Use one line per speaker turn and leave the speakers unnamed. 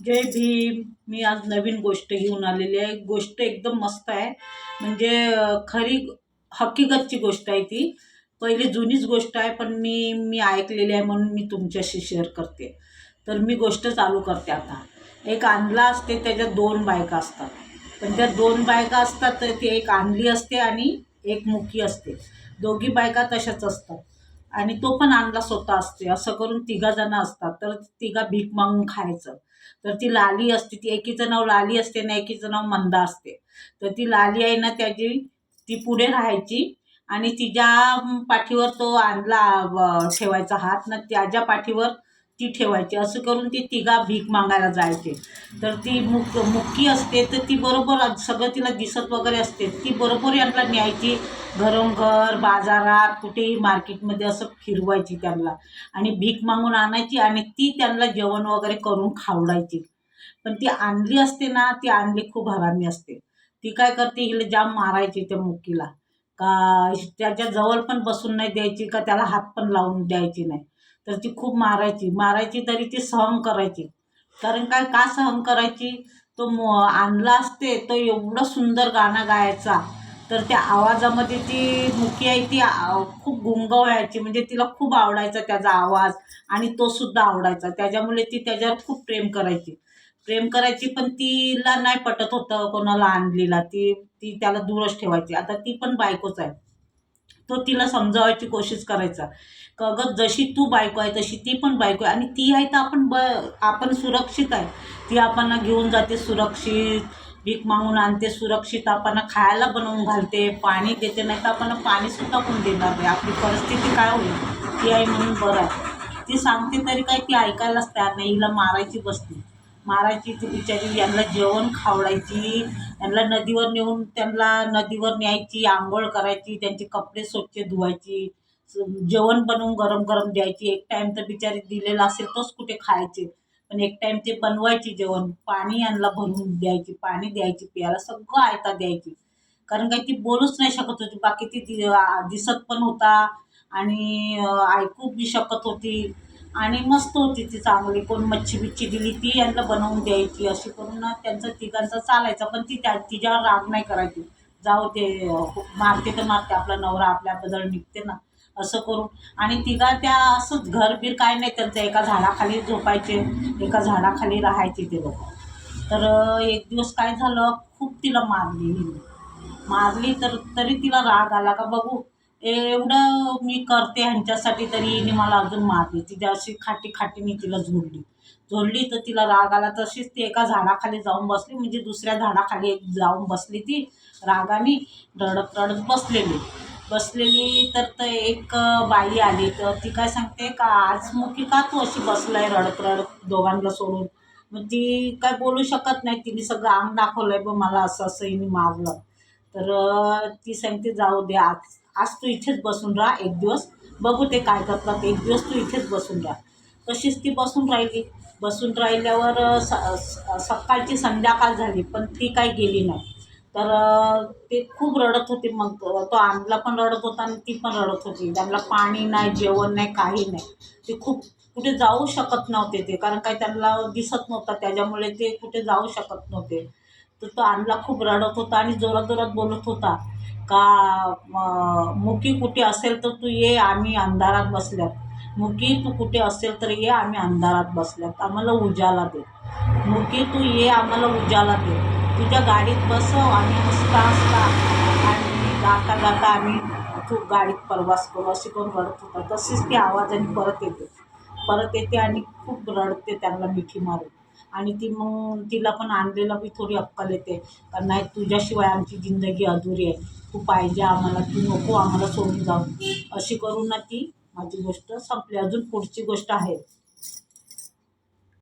जय भीम. मी आज नवीन गोष्ट घेऊन आलेली आहे. गोष्ट एकदम मस्त आहे. म्हणजे खरी हकीकतची गोष्ट आहे ती. पहिली जुनीच गोष्ट आहे पण मी मी ऐकलेली आहे म्हणून मी तुमच्याशी शेअर करते. तर मी गोष्ट चालू करते आता. एक आणला असते त्याच्यात दोन बायका असतात. पण त्या दोन बायका असतात तर ती एक आणली असते आणि एक मुखी असते. दोघी बायका तशाच असतात. आणि तो पण आणला स्वतः असते असं करून तिघा जण असतात. तर तिघा भीक मागून खायचं. तर ती लाली असते. ती एकीचं नाव लाली असते ना एकीचं नाव मंदा असते. तर ती लाली आहे ना त्याची ती पुढे राहायची आणि तिच्या पाठीवर तो आणला ठेवायचा हात. ना त्याच्या पाठीवर ती ठेवायची. असं करून ती तिघा भीक मागायला जायचे. तर ती मुक मुक्की असते तर ती बरोबर सगळं तिला दिसत वगैरे असते. ती बरोबर यांना न्यायची. घरोघर बाजारात कुठेही मार्केटमध्ये असं फिरवायची त्यांना. आणि भीक मागून आणायची आणि ती त्यांना जेवण वगैरे करून खावडायची. पण ती आणली असते ना ती आणली खूप हरामी असते. ती काय करते हिला जाम मारायची त्या मुक्कीला. का त्याच्याजवळ पण बसून नाही द्यायची का त्याला हात पण लावून द्यायची नाही. तर ती खूप मारायची. मारायची तरी ती सहन करायची. कारण काय का सहन करायची? तो मो आणला असते तो एवढं सुंदर गाणं गायचा. तर त्या आवाजामध्ये ती मुकी आहे ती खूप गुंग व्हायची म्हणजे तिला खूप आवडायचा त्याचा आवाज आणि तो सुद्धा आवडायचा. त्याच्यामुळे ती त्याच्यावर खूप प्रेम करायची. प्रेम करायची पण तिला नाही पटत होतं कोणाला आणलीला. ती ती त्याला दूरच ठेवायची. आता ती पण बायकोच आहे. तो तिला समजावायची कोशिश करायचा. का अगं जशी तू बायको आहे तशी ती पण बायको आहे. आणि ती आहे तर आपण ब आपण सुरक्षित आहे. ती आपण घेऊन जाते सुरक्षित. भीक मागून आणते सुरक्षित आपण खायला बनवून घालते. पाणी देते नाही तर आपण पाणीसुद्धा कोण देणार नाही. आपली परिस्थिती काय होईल? ती आहे म्हणून बरं आहे. ती सांगते तरी काय ती ऐकायलाच तयार नाही. हिला मारायची बसते. मारायची ती बिचारी यांना जेवण खावडायची यांना नदीवर नेऊन त्यांना नदीवर न्यायची आंघोळ करायची त्यांचे कपडे स्वच्छ धुवायची जेवण बनवून गरम गरम द्यायची. एक टाईम तर बिचारी दिलेला असेल तोच कुठे खायचे. पण एक टाईम ते बनवायची जेवण पाणी यांना भरून द्यायची पाणी द्यायची प्यायला सगळं आयता द्यायची. कारण काही ती बोलूच नाही शकत होती बाकी ती ती दिसत पण होता आणि ऐकू बी शकत होती. आणि मस्त होती ती चांगली. कोण मच्छी बिच्छी दिली ती यांना बनवून द्यायची. अशी करून ना त्यांचं तिघांचं चालायचं. पण ती त्या तिच्यावर राग नाही करायची. जाऊ ते मारते तर मारते. आपला नवरा आपल्याबद्दल निघते ना. असं करून. आणि तिघा त्या असंच घरबीर काय नाही त्यांचं. एका झाडाखाली झोपायचे. एका झाडाखाली राहायचे ते लोक तर एक दिवस काय झालं? खूप तिला मारली मारली तर तरी तिला राग आला का बघू. एवढं मी करते ह्यांच्यासाठी तरी हिने मला अजून मारली. तिच्या अशी खाटी खाटीने तिला झोडली. झोडली तर तिला राग आला. तशीच ती एका झाडाखाली जाऊन बसली. म्हणजे दुसऱ्या झाडाखाली एक जाऊन बसली ती रागाने. रडत रडत बसलेली. बसलेली तर तर एक बाई आली. तर ती काय सांगते का आज मुखी का तू अशी बसलाय रडत रडत दोघांना सोडून? मग ती काय बोलू शकत नाही. तिने सगळं अंग दाखवलंय बघ मला असं असं हिने मारलं. तर ती सांगते जाऊ दे आज. आज तू इथेच बसून राहा एक दिवस. बघू ते काय करतात. एक दिवस तू इथेच बसून राहा. तशीच ती बसून राहिली. बसून राहिल्यावर स- सकाळची संध्याकाळ झाली पण ती काही गेली नाही. तर ते खूप रडत होते मग. तो आमला पण रडत होता आणि ती पण रडत होती. त्यांना पाणी नाही जेवण नाही काही नाही. ते खूप कुठे जाऊ शकत नव्हते ते कारण काही त्यांना दिसत नव्हतं. त्याच्यामुळे ते कुठे जाऊ शकत नव्हते. तर तो आणला खूप रडत होता आणि जोरात जोरात बोलत होता. का मुकी कुठे असेल तर तू ये आम्ही अंधारात बसल्यात. मुकी तू कुठे असेल तर ये आम्ही अंधारात बसल्यात. आम्हाला उजाला दे. मुकी तू ये आम्हाला उजाला दे. तुझ्या गाडीत बसव आम्ही हसता हसता आणि गाता गाता आम्ही तू गाडीत प्रवास करू. अशी करून रडत होता? तशीच ती आवाजाने परत येते. परत येते आणि खूप रडते त्यांना मिठी मारून. आणि ती मग तिला पण आणलेला बी थोडी अक्कल येते. कारण नाही तुझ्याशिवाय आमची जिंदगी अधुरी आहे. तू पाहिजे आम्हाला तू नको आम्हाला सोडून जाऊ. अशी करून ना ती. माझी गोष्ट संपली. अजून पुढची गोष्ट आहे.